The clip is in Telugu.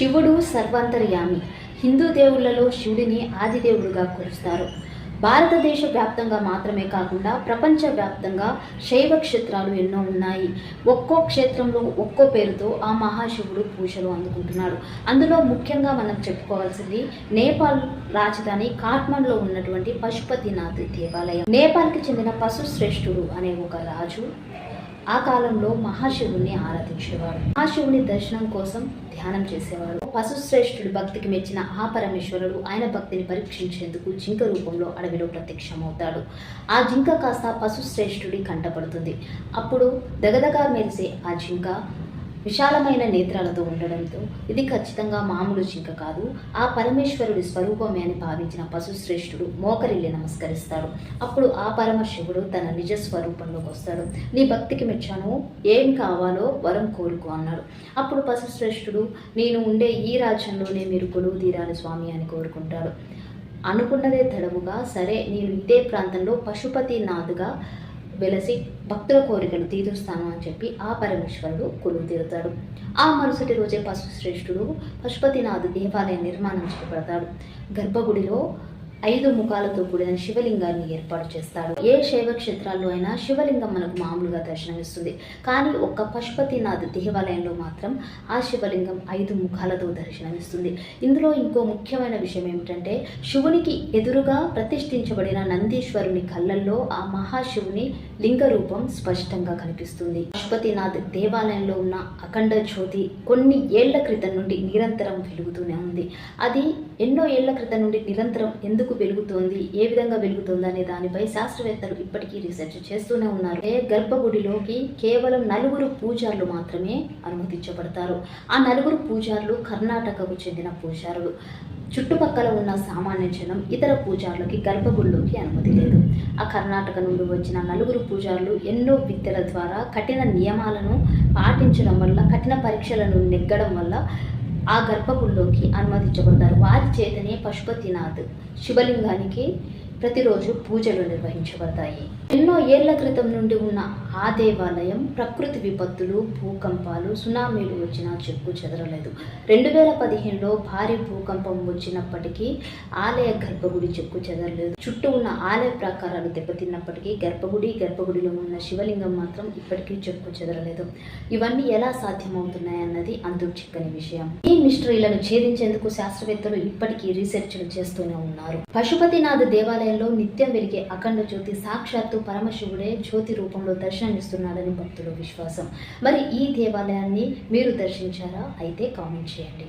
శివుడు సర్వాంతర్యామి. హిందూ దేవుళ్ళలో శివుడిని ఆదిదేవుడుగా కొలుస్తారు. భారతదేశ వ్యాప్తంగా మాత్రమే కాకుండా ప్రపంచ వ్యాప్తంగా శైవ క్షేత్రాలు ఎన్నో ఉన్నాయి. ఒక్కో క్షేత్రంలో ఒక్కో పేరుతో ఆ మహాశివుడు పూజలు అందుకుంటున్నాడు. అందులో ముఖ్యంగా మనం చెప్పుకోవాల్సింది నేపాల్ రాజధాని కాఠ్మండ్లో ఉన్నటువంటి పశుపతినాథ్ దేవాలయం. నేపాల్కి చెందిన పశుశ్రేష్ఠుడు అనే ఒక రాజు ఆ కాలంలో మహాశివుని ఆరాధించేవాడు మహాశివుని దర్శనం కోసం ధ్యానం చేసేవాడు పశుశ్రేష్ఠుడి భక్తికి మెచ్చిన ఆ పరమేశ్వరుడు ఆయన భక్తిని పరీక్షించేందుకు జింక రూపంలో అడవిలో ప్రత్యక్షమవుతాడు. ఆ జింక కాస్త పశుశ్రేష్ఠుడి కంటపడుతుంది అప్పుడు దగదగా మెరిసే ఆ జింక విశాలమైన నేత్రాలతో ఉండడంతో ఇది ఖచ్చితంగా మామూలు జింక కాదు. ఆ పరమేశ్వరుడి స్వరూపమే అని భావించిన పశుశ్రేష్ఠుడు మోకరిల్లి నమస్కరిస్తాడు. అప్పుడు ఆ పరమశివుడు తన నిజ స్వరూపంలోకి వస్తాడు. నీ భక్తికి మెచ్చాను. ఏం కావాలో వరం కోరుకో అన్నాడు. అప్పుడు పశుశ్రేష్ఠుడు నేను ఉండే ఈ రాజ్యంలోనే మీరు కొలువు తీరాలి స్వామి అని కోరుకుంటాడు. అనుకున్నదే తడవుగా సరే నేను ఇదే ప్రాంతంలో పశుపతినాథ్గా వెలసి భక్తుల కోరికలు తీరుస్తాను అని చెప్పి ఆ పరమేశ్వరుడు కొలువు తీరుతాడు. ఆ మరుసటి రోజే పశుశ్రేష్ఠుడు పశుపతినాథ్ దేవాలయ నిర్మాణం చేపడతాడు. గర్భగుడిలో ఐదు ముఖాలతో కూడిన శివలింగాన్ని ఏర్పాటు చేస్తాడు. ఏ శైవ క్షేత్రాల్లో అయినా శివలింగం మనకు మామూలుగా దర్శనమిస్తుంది. కానీ ఒక్క పశుపతినాథ్ దేవాలయంలో మాత్రం ఆ శివలింగం ఐదు ముఖాలతో దర్శనమిస్తుంది. ఇందులో ఇంకో ముఖ్యమైన విషయం ఏమిటంటే శివునికి ఎదురుగా ప్రతిష్ఠించబడిన నందీశ్వరుని కళ్ళల్లో ఆ మహాశివుని లింగ రూపం స్పష్టంగా కనిపిస్తుంది. పశుపతినాథ్ దేవాలయంలో ఉన్న అఖండ జ్యోతి కొన్ని ఏళ్ళ క్రితం నుండి నిరంతరం వెలుగుతూనే ఉంది. అది ఎన్నో ఏళ్ళ క్రితం నుండి నిరంతరం ఎందుకు వెలుగుతోంది? ఏ విధంగా వెలుగుతోంది అనే దానిపై శాస్త్రవేత్తలు ఇప్పటికీ రీసెర్చ్ చేస్తూనే ఉన్నారు. గర్భగుడిలోకి కేవలం నలుగురు పూజారులు మాత్రమే అనుమతించబడతారు. ఆ నలుగురు పూజారులు కర్ణాటకకు చెందిన పూజారులు. చుట్టుపక్కల ఉన్న సామాన్య జనం ఇతర పూజారులకి గర్భగుడిలోకి అనుమతి లేదు. ఆ కర్ణాటక నుండి వచ్చిన నలుగురు పూజారులు ఎన్నో విద్యల ద్వారా కఠిన నియమాలను పాటించడం వల్ల కఠిన పరీక్షలను నెగ్గడం వల్ల ఆ గర్భగుడిలోకి అనుమతించబడతారు వారి చేతనే పశుపతినాథ్ శివలింగానికి ప్రతిరోజు పూజలు నిర్వహించబడతాయి. ఎన్నో ఏళ్ళ క్రితం నుండి ఉన్న ఆ దేవాలయం ప్రకృతి విపత్తులు భూకంపాలు సునామీలు వచ్చినా చెక్కు చెదరలేదు. రెండు వేల పదిహేనులో భారీ భూకంపం వచ్చినప్పటికీ ఆలయ గర్భగుడి చెక్కు చెదరలేదు. చుట్టూ ఉన్న ఆలయ ప్రాకారాలు దెబ్బతిన్నప్పటికీ గర్భగుడి గర్భగుడిలో ఉన్న శివలింగం మాత్రం ఇప్పటికీ చెక్కు చెదరలేదు. ఇవన్నీ ఎలా సాధ్యమవుతున్నాయన్నది అంతు చిక్కని విషయం. ఈ మిస్టరీలను ఛేదించేందుకు శాస్త్రవేత్తలు ఇప్పటికీ రీసెర్చ్లు చేస్తూనే ఉన్నారు. పశుపతినాథ్ దేవాలయంలో నిత్యం వెలిగే అఖండ జ్యోతి సాక్షాత్తు పరమశివుడే జ్యోతి రూపంలో దర్శనమిస్తున్నాడని భక్తుల విశ్వాసం. మరి ఈ దేవాలయాన్ని మీరు దర్శించారా? అయితే కామెంట్ చేయండి.